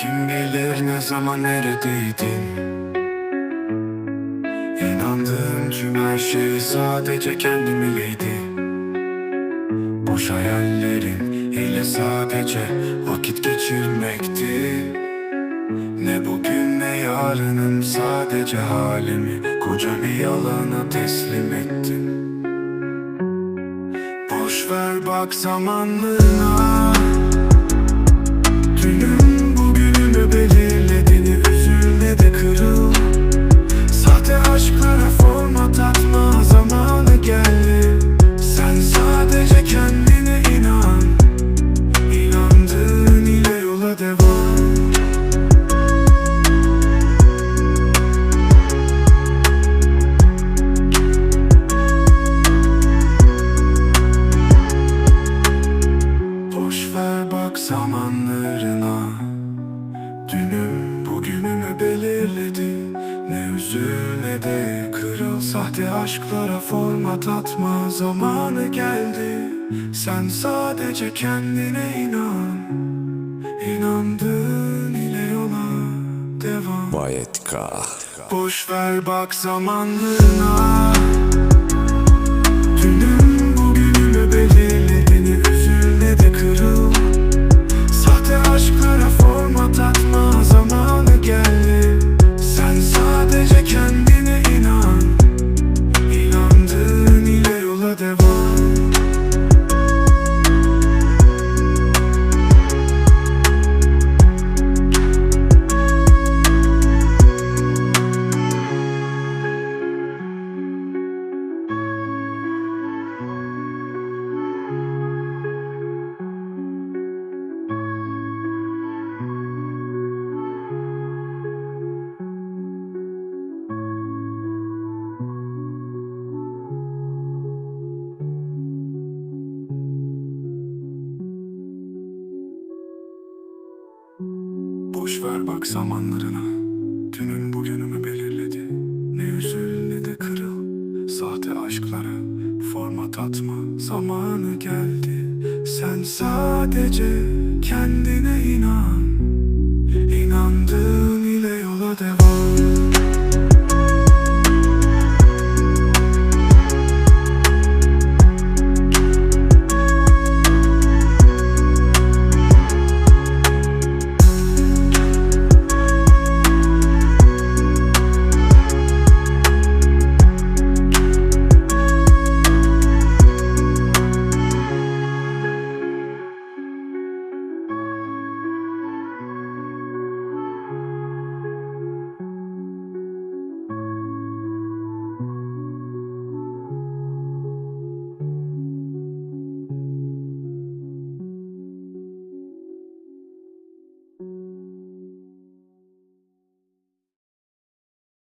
Kim bilir ne zaman neredeydin? İnandığım tüm her şey sadece kendim ileydi Boş hayallerim ile sadece vakit geçirmekti. Ne bugün ne yarınım sadece halimi Koca bir yalana teslim ettim. Boş ver bak zamanlığına zamanlarına. Dünüm bugünümü belirledi. Ne üzül ne de kırıl. Sahte aşklara format atma Zamanı geldi. Sen sadece kendine inan. İnandığın ile yola devam. Boş ver bak zamanlığına Boş ver bak zamanlarına Dünün bugünümü belirledi. Ne üzül ne de kırıl. Sahte aşklara format atma. Zamanı geldi. Sen sadece kendine inan